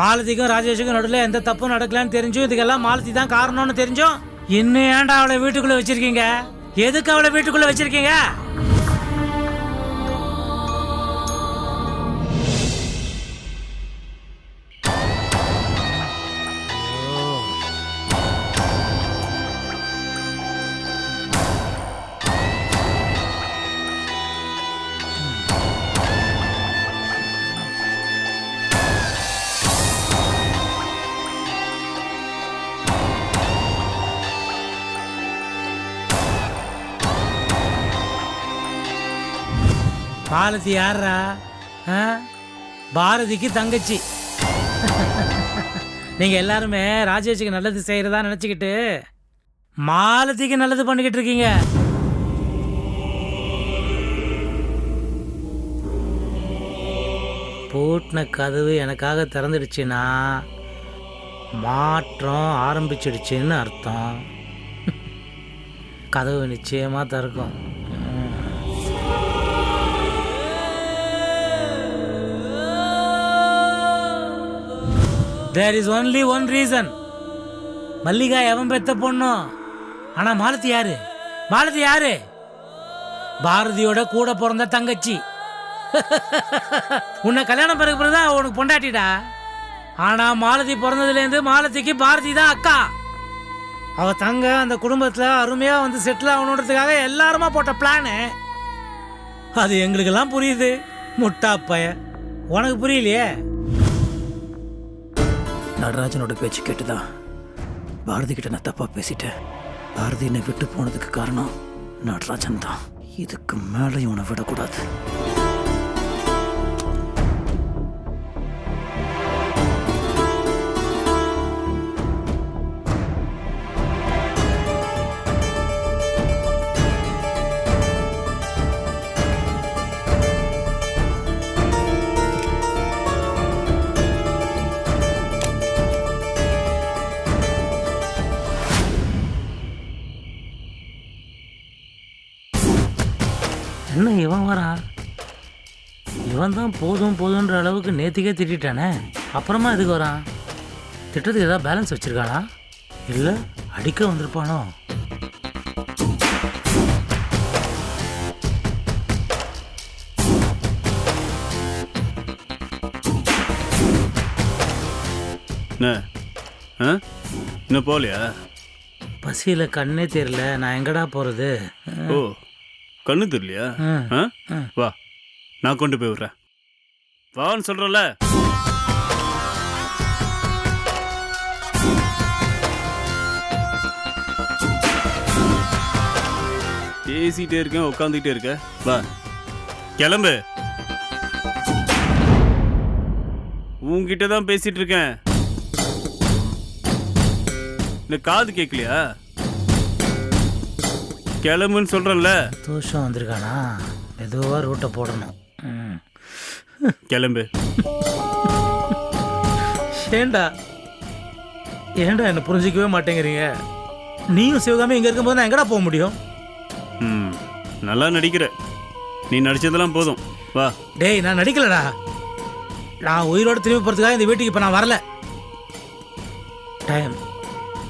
மாலதிக்கும் ராஜேஷுக்கும் நடுவில் எந்த தப்பும் நடக்கலன்னு தெரிஞ்சும் இதுக்கெல்லாம் மாலதி தான் காரணம்னு தெரிஞ்சும். இன்னும் ஏன்டா அவளை வீட்டுக்குள்ள வச்சிருக்கீங்க? எதுக்கு அவளை வீட்டுக்குள்ள வச்சிருக்கீங்க? மாலதி யாரா பாரதிக்கு தங்கச்சி. நீங்கள் எல்லாருமே ராஜேஷுக்கு நல்லது செய்கிறதா நினச்சிக்கிட்டு மாலதிக்கு நல்லது பண்ணிக்கிட்டு இருக்கீங்க. பூட்டின கதவு எனக்காக திறந்துடுச்சுன்னா மாற்றம் ஆரம்பிச்சிடுச்சுன்னு அர்த்தம். கதவு நிச்சயமாக திறக்கும். There is only one reason Mallika எவன் பெத்த பொண்ணும் ஆனா மாலதி யாரு? மாலதி யாரு? பாரதியோட கூட பிறந்த தங்கச்சி. உன்னை கல்யாணம் பிறகு பிறகுதான் உனக்கு பொண்டாட்டிடா. ஆனா மாலதி பிறந்ததுலேருந்து மாலதிக்கு பாரதி தான் அக்கா. அவ தங்க அந்த குடும்பத்துல அருமையா வந்து செட்டில் ஆகணுன்றதுக்காக எல்லாருமா போட்ட பிளானு அது எங்களுக்கெல்லாம் புரியுது முட்டா பைய உனக்கு புரியலையே? நடராஜனோட பேச்சு கேட்டுதான். பாரதி கிட்ட நான் தப்பா பேசிட்டேன். பாரதி என்னை விட்டு போனதுக்கு காரணம் நடராஜன் தான் இதுக்கு மேலே இவனை விடக்கூடாது. என்ன இவன் வரான் இவன் தான் போதும் போதுன்ற அளவுக்கு நேத்திக்கே திட்டானே அப்புறமா எதுக்கு வரான்? திட்டத்துக்கு ஏதாவது பேலன்ஸ் வச்சிருக்கானா? இல்லை அடிக்க வந்திருப்பானோ? இன்னும் போகலையா? பசியில் கண்ணே தெரியல. நான் எங்கடா போகிறது ஓ. கண்ணு தெரியலையா? வா. நான் கொண்டு போய் விட்றேன். வான்னு சொல்கிறேன்ல பேசிட்டே இருக்கேன் உட்காந்துக்கிட்டே இருக்க வா. கிளம்பு. உன்கிட்ட தான் பேசிட்டு இருக்கேன். இந்த காது கேட்கலையா? கிளம்புன்னு சொல்றேன்ல. தோஷம் வந்திருக்கானா? மெதுவாக ரூட்டை போடணும். ம். கிளம்பு. ஏண்டா? ஏண்டா என்ன புரிஞ்சிக்கவே மாட்டேங்கிறீங்க? நீயும் சிவகாமி இங்கே இருக்கும்போது நான் எங்கடா போக முடியும்? ம் நல்லா நடிக்கிற. நீ நடிச்சதெல்லாம் போதும். வா. டேய் நான் நடிக்கலடா. நான் உயிரோட திரும்பி போகிறதுக்காக இந்த வீட்டுக்கு இப்போ நான் வரல. டைம்.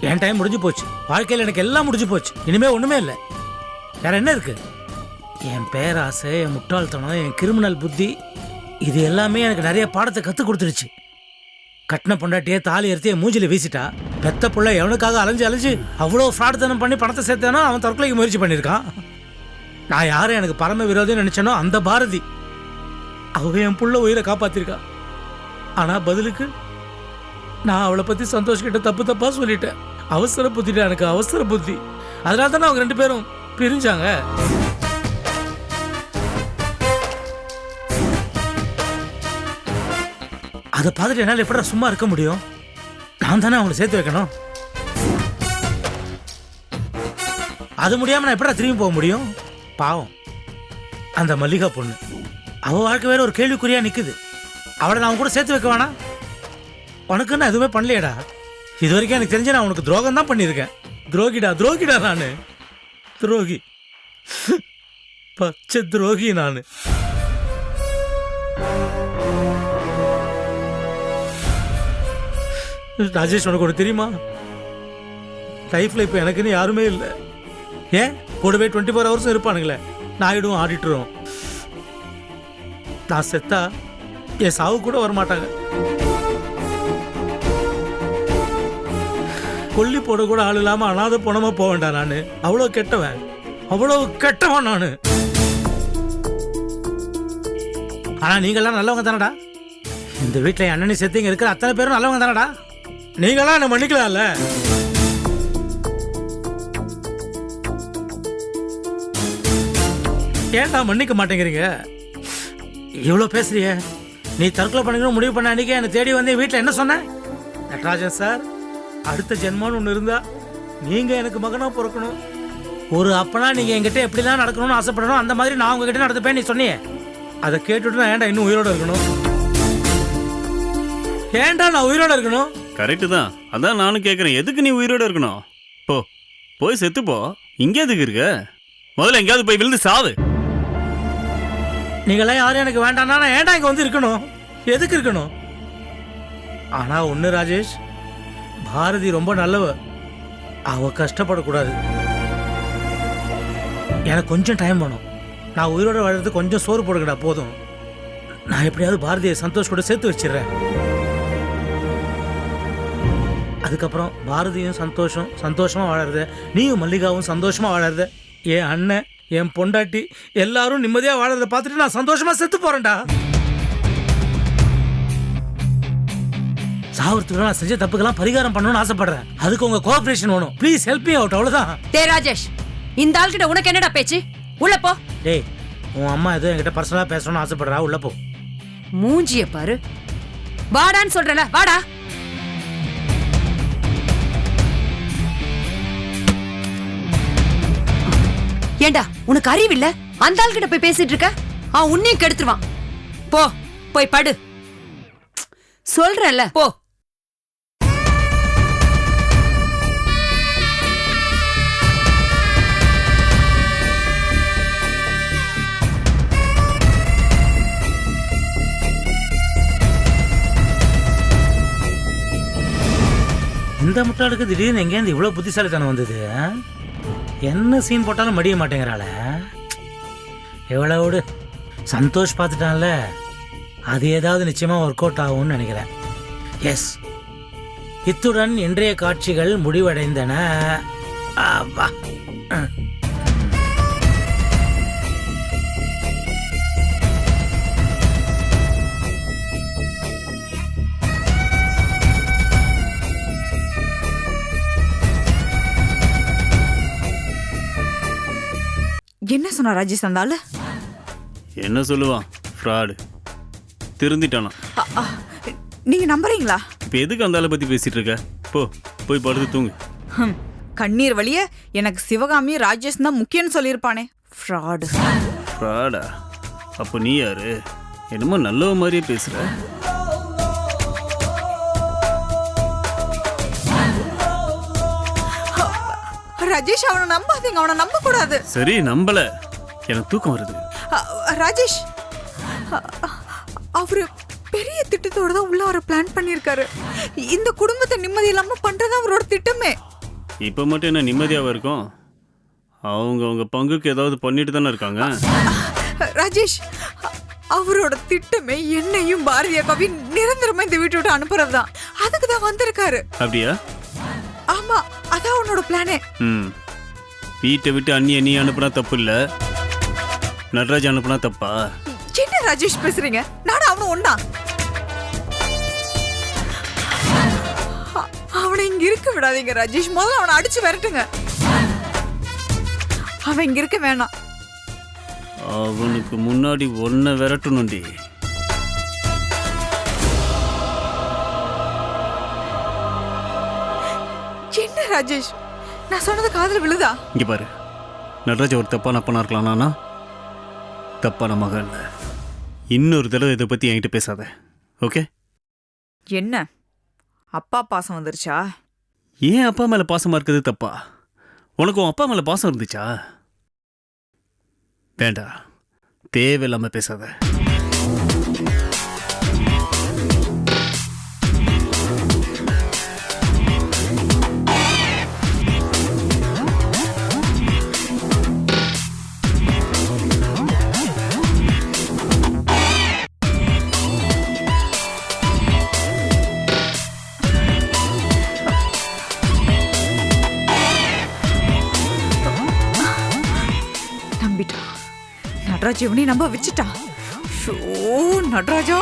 என் டைம் முடிஞ்சு போச்சு. வாழ்க்கையில் எனக்கு எல்லாம் முடிஞ்சு போச்சு. இனிமே ஒன்றுமே இல்லை. வேற என்ன இருக்கு? என் பேராசை என் முட்டாள்தனம் என் கிரிமினல் புத்தி இது எல்லாமே எனக்கு நிறைய பாடத்தை கற்றுக் கொடுத்துருச்சு கட்டின பொண்டாட்டியே தாலி எடுத்து என் மூஞ்சில் வீசிட்டா பெத்த பிள்ளை எவனுக்காக அலைஞ்சு அலைஞ்சு அவ்வளோ ஃப்ராட்தனம் பண்ணி பணத்தை சேர்த்தானோ அவன் தற்கொலைக்கு முயற்சி பண்ணியிருக்கான். நான் யாரும் எனக்கு பரம விரோதின்னு நினச்சேனோ அந்த பாரதி. அவ என் புள்ள உயிரை காப்பாத்திருக்கா. ஆனால் பதிலுக்கு நான் அவளை பற்றி சந்தோஷ் கிட்ட தப்பு தப்பா சொல்லிட்டேன். அவசர புத்திட்டேன் எனக்கு அவசர புத்தி. அதனால தானே அவங்க ரெண்டு பேரும் பிரிஞ்சாங்க. அதை பார்த்துட்டு என்னால் எப்படா சும்மா இருக்க முடியும்? நான் தானே அவங்களை சேர்த்து வைக்கணும்? அது முடியாமல் நான் எப்படா திரும்பி போக முடியும்? பாவம். அந்த மல்லிகா பொண்ணு. அவள் வாழ்க்கை வேற ஒரு கேள்விக்குறியாக நிற்குது அவளை நான் கூட சேர்த்து வைக்க வேணாம். உனக்குன்னு எதுவுமே பண்ணலையேடா? இது வரைக்கும் எனக்கு தெரிஞ்சு நான் உனக்கு துரோகம் தான் பண்ணியிருக்கேன். துரோகிடா துரோகிடா நான். துரோகி. பச்சை துரோகி நான். ராஜேஷ் உனக்கு ஒன்று தெரியுமா? லைஃப்பில் இப்போ எனக்குன்னு யாருமே இல்லை. ஏன்? கூடவே டுவெண்ட்டி ஃபோர் ஹவர்ஸும் இருப்பானுங்களே. நாயுடும் ஆடிட்டரும். நான் செத்தா என் சாவு கூட வரமாட்டாங்க. கொல்லி போட கூட ஆள் இல்லாமல் அனாத போனமா போக வேண்டாம் நான். அவ்வளோ கெட்டவன். அவ்வளோ கெட்டவன் நான். ஆனால் நீங்களாம் நல்லவங்க தானடா? இந்த வீட்டில் என் அண்ணனை செத்து இருக்கிற அத்தனை பேரும் நல்லவங்க தானடா? நீங்களாம் என்ன மன்னிக்கலாம்ல? ஏன்டா மன்னிக்க மாட்டேங்கிறீங்க? இவ்வளோ பேசுறிய. நீ தற்கொலை பண்ணிக்கணும் முடிவு பண்ண அன்னைக்கு என்னை தேடி வந்து வீட்டில் என்ன சொன்ன? நட்ராஜன் சார் அடுத்த ஜென்மம்னு ஒன்று இருந்தா நீங்கள் எனக்கு மகனாக பிறக்கணும். ஒரு அப்பனா நீங்கள் என்கிட்ட எப்படிலாம் நடக்கணும்னு ஆசைப்படணும் அந்த மாதிரி நான் உங்ககிட்ட நடந்துப்பேன் நீ சொன்னியே. அதை கேட்டுட்டு நான் ஏன்டா இன்னும் உயிரோட இருக்கணும்? ஏன்டா நான் உயிரோட இருக்கணும்? கரெக்டு தான். அதான் நானும் கேட்குறேன் எதுக்கு நீ உயிரோட இருக்கணும்? போ. போய் செத்து போ. இங்கே எதுக்கு இருக்க? முதல்ல எங்கேயாவது போய் விழுந்து சாவு. நீங்களாம் யாரும் எனக்கு வேண்டாம்னா நான் ஏன்டா இங்கே வந்து இருக்கணும்? எதுக்கு இருக்கணும்? ஆனால் ஒன்று ராஜேஷ் பாரதி ரொம்ப நல்லவ. அவ கஷ்டப்படக்கூடாது. எனக்கு கொஞ்சம் டைம் வேணும். நான் உயிரோட வாழ்றது கொஞ்சம் சோறு போடுங்கடா போதும். நான் எப்படியாவது பாரதியை சந்தோஷ் கூட சேர்த்து வச்சிடுறேன். அதுக்கப்புறம் பாரதியும் சந்தோஷம் சந்தோஷமா வாழறது. நீயும் மல்லிகாவும் சந்தோஷமா வாழறது. என் அண்ணன் என் பொண்டாட்டி எல்லாரும் நிம்மதியா வாழறத பார்த்துட்டு நான் சந்தோஷமா செத்து போறேன்டா. சாவறதுக்கு நான் செஞ்ச தப்புக்கெல்லாம் பரிகாரம் பண்ணணும்னு ஆசைப்படுறேன். அதுக்கு உங்க கோஆபரேஷன் வேணும். ப்ளீஸ் ஹெல்ப் மீ அவுட் அவ்வளவுதான். டே ராஜேஷ் இந்த ஆள்கிட்ட உனக்கு என்னடா பேச்சு? உள்ள போ. டேய் உன் அம்மா ஏதோ என்கிட்ட பர்சனலா பேசணும்னு ஆசைப்படுறா உள்ள போ. மூஞ்சிய பாரு. வாடான்னு சொல்றல வாடா. ஏண்டா உனக்கு அறிவில்ல? அந்த ஆள்கிட்ட போய் பேசிட்டு இருக்க? அவன் உன்னையும் கெடுத்துருவான். போ போய் படு. சொல்றேன்ல போ. இந்த முட்டாளுக்கு திடீர்னு எங்கேருந்து இவ்வளோ புத்திசாலித்தனம் வந்தது என்ன சீன் போட்டாலும் மடிய மாட்டேங்கிறாள? எவ்வளோ விடு. சந்தோஷ் பார்த்துட்டான்ல. அது ஏதாவது நிச்சயமா ஒர்க் அவுட் ஆகும்னு நினைக்கிறேன். எஸ் இத்துடன் இன்றைய காட்சிகள் முடிவடைந்தன. அப்பா. என்ன சொன்னா ராஜேஷ் அந்த ஆளு? என்ன சொல்லுவான் ஃப்ராடு திருந்திட்டானா? நீங்க நம்புறீங்களா? இப்போ எதுக்கு அந்த ஆளை பற்றி பேசிட்டு இருக்க? போ போய் படுத்து தூங்கு. ஹம், கண்ணீர் வழிய எனக்கு சிவகாமி ராஜேஷ் தான் முக்கியம்னு சொல்லியிருப்பானே. ஃப்ராடு ஃப்ராடா அப்போ நீ யாரு? என்னமோ நல்லவ மாதிரியே பேசுற. ராஜேஷ் அவனை நம்பாதீங்க. அவனை நம்ப கூடாது சரி நம்பல. எனக்கு தூக்கம் வருது. ராஜேஷ் அவரு பெரிய திட்டத்தோட தான் உள்ள வர பிளான் பண்ணியிருக்காரு. இந்த குடும்பத்தை நிம்மதி இல்லாம பண்றது அவரோட திட்டமே. இப்போ மட்டும் என்ன நிம்மதியாக இருக்கும்? அவங்க அவங்க பங்குக்கு ஏதாவது பண்ணிட்டு தானே இருக்காங்க? ராஜேஷ் அவரோட திட்டமே என்னையும் பாரதி அக்காவையும் நிரந்தரமா இந்த வீட்டை விட்டு அனுப்புறது தான். அதுக்கு தான் வந்திருக்காரு. அப்படியா? ஆமா. அதான் அவனோட பிளானே. ம். வீட்டை விட்டு அண்ணி அண்ணி அனுப்புனா தப்பு இல்லை நடராஜ் அனுப்புனா தப்பா? என்ன ராஜேஷ் பேசுறீங்க. நானும் அவனும் ஒண்ணா. அவனை இங்க இருக்க விடாதீங்க ராஜேஷ். முதல்ல அவனை அடிச்சு விரட்டுங்க. அவன் இங்க இருக்க வேணாம். அவனுக்கு முன்னாடி ஒன்றை விரட்டணும்டி. ராஜேஷ் நான் சொன்னது காதுல விழுதா? இங்கே பாரு. நடராஜ் ஒரு தப்பான அப்பனா இருக்கலாம் நானா தப்பான மகன் இல்லை. இன்னொரு தடவை இதை பற்றி என்கிட்ட பேசாத. ஓகே? என்ன? அப்பா பாசம் வந்துருச்சா? ஏன் அப்பா மேலே பாசமாக இருக்கிறது தப்பா? உனக்கு உன் அப்பா மேலே பாசம் இருந்துச்சா? வேண்டாம் தேவையில்லாமல் பேசாத. நடராஜ் இவனையும் நம்ப வச்சுட்டான். ஷோ நடராஜா.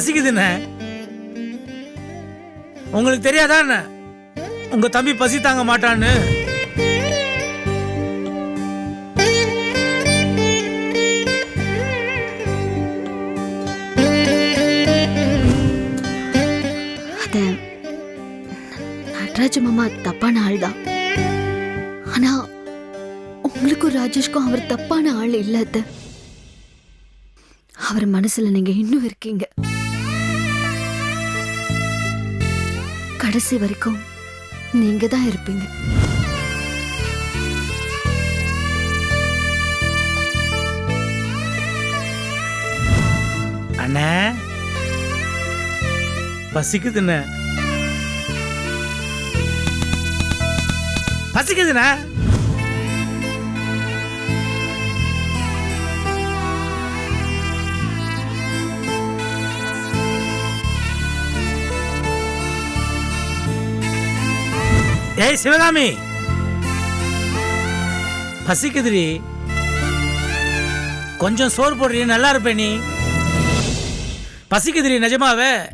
பசிக்குதுண்ணே உங்களுக்கு தெரியாதா என்ன? உங்க தம்பி பசி தாங்க மாட்டான்னு? அத நடராஜ மாமா தப்பான ஆள் தான் ஆனா உங்களுக்கும் ராஜேஷ்க்கும் அவர் தப்பான ஆள் இல்ல அவர் மனசுல நீங்க இன்னும் இருக்கீங்க. கடைசி வரைக்கும் நீங்க தான் இருப்பீங்க. அண்ணா. பசிக்குதுண்ணே. பசிக்குதுண்ணா. ஏய் சிவகாமி. பசிக்குதுடி. கொஞ்சம் சோறு போடுறீ நல்லா இருப்பே நீ. பசிக்குதுடி நிஜமாவே.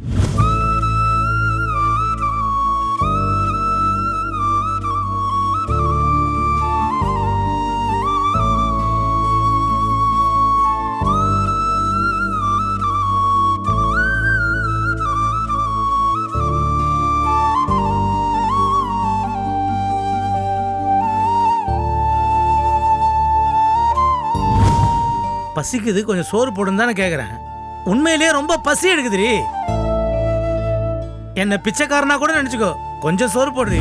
பசிக்குது கொஞ்சம் சோறு போடுன்னு தானே கேட்குறேன் உண்மையிலேயே ரொம்ப பசி எடுக்குதுடி. என்ன பிச்சைக்காரனா கூட நினச்சிக்கோ. கொஞ்சம் சோறு போடுது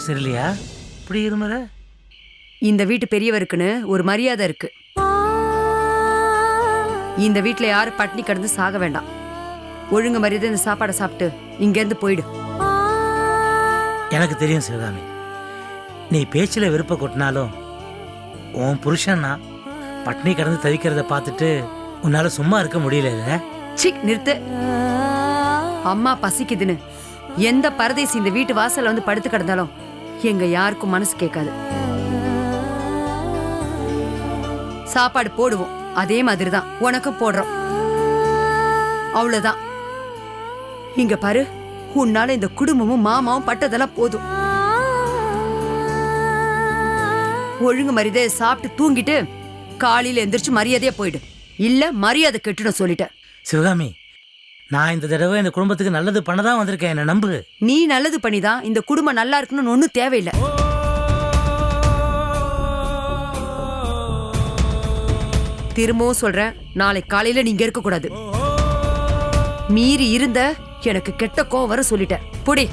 உடம்பு சரியில்லையா? இப்படி இருமுற இந்த வீட்டு பெரியவருக்குன்னு ஒரு மரியாதை இருக்கு. இந்த வீட்ல யாரும் பட்டினி கிடந்து சாக வேண்டாம். ஒழுங்கு மரியாதை இந்த சாப்பாடை சாப்பிட்டு இங்கேருந்து போயிடு. எனக்கு தெரியும் சிவகாமி. நீ பேச்சில் விருப்ப கொட்டினாலும் உன் புருஷன்னா பட்னி கடந்து தவிக்கிறத பார்த்துட்டு உன்னால சும்மா இருக்க முடியல சி நிறுத்து. அம்மா பசிக்குதுன்னு எந்த பரதேசி இந்த வீட்டு வாசல்ல வந்து படுத்து கிடந்தாலும் எங்க யாருக்கும் மனசு கேட்காது. சாப்பாடு போடுவோம். அதே மாதிரி தான் உனக்கும் போடுறோம். அவ்வளவுதான். இங்க பாரு உன்னால இந்த குடும்பமும் மாமாவும் பட்டதெல்லாம் போதும். ஒழுங்கு மரியாதை சாப்பிட்டு தூங்கிட்டு காலையில எந்திரிச்சு மரியாதையா போயிடு. இல்ல மரியாதை கெட்டுடும் சொல்லிட்டேன். சிவகாமி நான் இந்த தடவை இந்த குடும்பத்துக்கு நல்லது பண்ண தான் வந்திருக்கேன் என்ன நம்பு. நீ நல்லது பண்ணிதான் இந்த குடும்பம் நல்லா இருக்கணும்னு ஒன்றும் தேவையில்லை. திரும்பவும் சொல்றேன் நாளை காலையில நீங்க இருக்க கூடாது மீறி இருந்த எனக்கு கெட்ட கோவம் வர சொல்லிட்டேன். புடி.